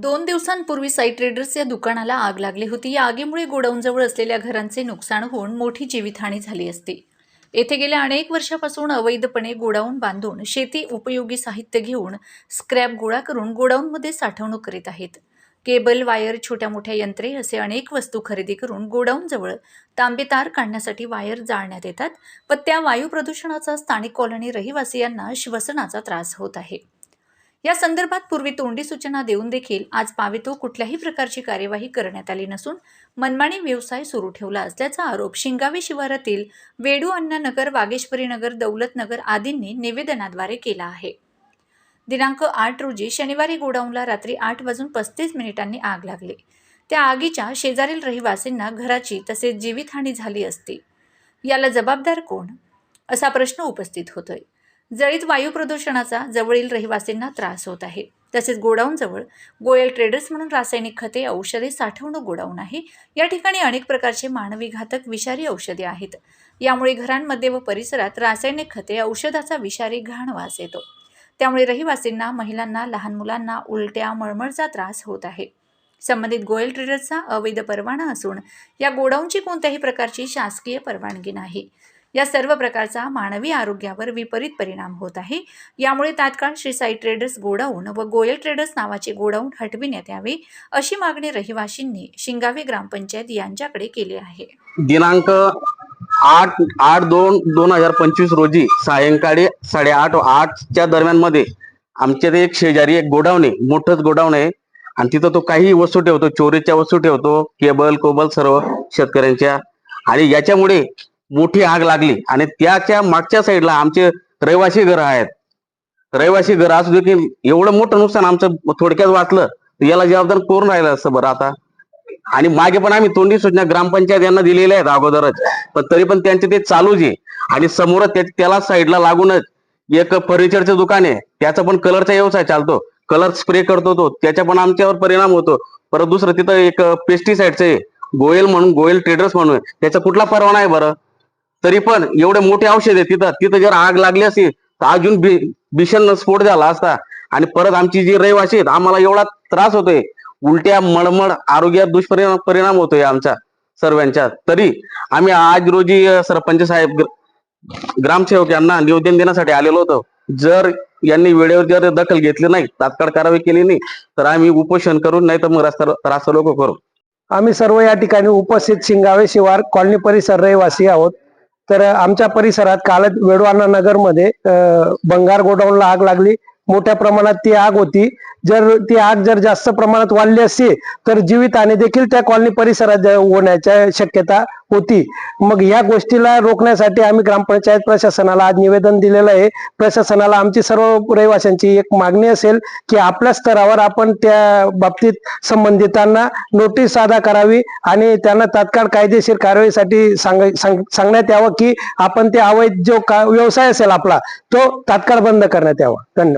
दोन दिवसांपूर्वी site readers या दुकानाला आग लागली होती. या आगीमुळे गोडाऊनजवळ असलेल्या घरांचे नुकसान होऊन मोठी जीवितहानी झाली असती. येथे गेल्या अनेक वर्षापासून अवैधपणे गोडाऊन बांधून शेती उपयोगी साहित्य घेऊन स्क्रॅप गोळा करून गोडाऊनमध्ये साठवणूक करीत आहेत. केबल वायर छोट्या मोठ्या यंत्रे असे अनेक वस्तू खरेदी करून गोडाऊनजवळ तांबे तार काढण्यासाठी वायर जाळण्यात येतात व त्या वायू प्रदूषणाचा स्थानिक कॉलनी रहिवासियांना श्वसनाचा त्रास होत आहे. या संदर्भात पूर्वी तोंडी सूचना देऊन देखील आज पावेतो कुठल्याही प्रकारची कार्यवाही करण्यात आली नसून मनमाने व्यवसाय सुरू ठेवला असल्याचा आरोप शिंगावे शिवारातील वेडू अण्णानगर वागेश्वरी नगर दौलतनगर आदींनी निवेदनाद्वारे केला आहे. दिनांक आठ रोजी शनिवारी गोडाऊनला रात्री आठ वाजून पस्तीस मिनिटांनी आग लागली. त्या आगीच्या शेजारील रहिवासींना घराची तसेच जीवितहानी झाली असती. याला जबाबदार कोण? असा प्रश्न उपस्थित होतोय. जळीत वायू प्रदूषणाचा जवळील रहिवासींना त्रास होत आहे. तसेच गोडाऊनजवळ गोयल ट्रेडर्स म्हणून रासायनिक खते औषधे साठवणूक गोडाऊन आहे. या ठिकाणी अनेक प्रकारचे मानवी घातक विषारी औषधे आहेत. यामुळे घरांमध्ये व परिसरात रासायनिक खते औषधाचा विषारी घाण वास येतो. त्यामुळे रहिवासींना महिलांना लहान मुलांना उलट्या मळमळचा त्रास होत आहे. संबंधित गोयल ट्रेडर्सचा अवैध परवाना असून या गोडाऊनची कोणत्याही प्रकारची शासकीय परवानगी नाही. या सर्व प्रकारचा मानवी आरोग्यावर विपरीत परिणाम होत आहे. यामुळे तात्काळ श्री साई ट्रेडर्स गोडाऊन व गोयल ट्रेडर्स नावाचे गोडाऊन हटविण्यात यावे अशी मागणी रहिवाशींनी शिंगावे ग्रामपंचायत यांच्याकडे केली आहे. दिनांक आठ आठ दोन दोन हजार पंचवीस रोजी सायंकाळी साडेआठ आठच्या दरम्यानमध्ये आमच्या ते एक शेजारी एक गोडाऊन आहे मोठंच गोडाऊन आहे. आणि तिथं तो काही वस्तू ठेवतो चोरीच्या वस्तू ठेवतो केबल कोबल सर्व शेतकऱ्यांच्या. आणि याच्यामुळे मोठी आग लागली. आणि त्याच्या मागच्या साईडला आमचे रहिवासी घर आहेत. रहिवासी घर असू देखील एवढं मोठं नुकसान आमचं थोडक्यात वाचलं तर याला जबाबदार कोण राहिलं असतं बरं आता? आणि मागे पण आम्ही तोंडी सूचना ग्रामपंचायत यांना दिलेल्या आहेत अगोदरच. पण तरी पण त्यांचे ते चालूच आहे. आणि समोरच त्याला साईडला लागूनच एक फर्निचरचं दुकान आहे. त्याचा पण कलरचा व्यवसाय चालतो. कलर स्प्रे करतो तो. त्याच्या पण आमच्यावर परिणाम होतो. परत दुसरं तिथं एक पेस्टिसाइडचं आहे. गोयल म्हणून गोयल ट्रेडर्स म्हणून. त्याचा कुठला परवाना आहे बरं? तरी पण एवढे मोठे औषध आहे तिथं. तिथं जर आग लागली असती तर अजून भी- भीषण स्फोट झाला असता. आणि परत आमची जी रहिवासी आहेत आम्हाला एवढा त्रास होतोय. उलट्या मळमळ आरोग्यात दुष्परिणाम परिणाम होतोय आमच्या सर्वांच्या. तरी आम्ही आज रोजी सरपंच साहेब ग्रामसेवक यांना निवेदन देण्यासाठी आलेलो होतो. जर यांनी वेळेवर जर दखल घेतली नाही तात्काळ कारवाई केली नाही तर आम्ही उपोषण करू नाही तर मग रस्ता रास्ता लोक करू. आम्ही सर्व या ठिकाणी उपस्थित शिंगावे शिवार कॉलनी परिसर रहिवासी आहोत. तर आमच्या परिसरात कालच वेडवाना नगरमध्ये बंगार गोडाऊनला आग लागली. मोठ्या प्रमाणात ती आग होती. जर ती आग जर जास्त प्रमाणात वाढली असती तर जीवितहानी देखील त्या कॉलनी परिसरात होण्याच्या शक्यता होती. मग या गोष्टीला रोखण्यासाठी आम्ही ग्रामपंचायत प्रशासनाला आज निवेदन दिलेलं आहे. प्रशासनाला आमची सर्व रहिवाशांची एक मागणी असेल की आपल्या स्तरावर आपण त्या बाबतीत संबंधितांना नोटीस साधा करावी आणि त्यांना तात्काळ कायदेशीर कारवाईसाठी सांग सांग- सांगण्यात यावं की आपण ते अवैध जो का व्यवसाय असेल आपला तो तात्काळ बंद करण्यात यावा. धन्यवाद.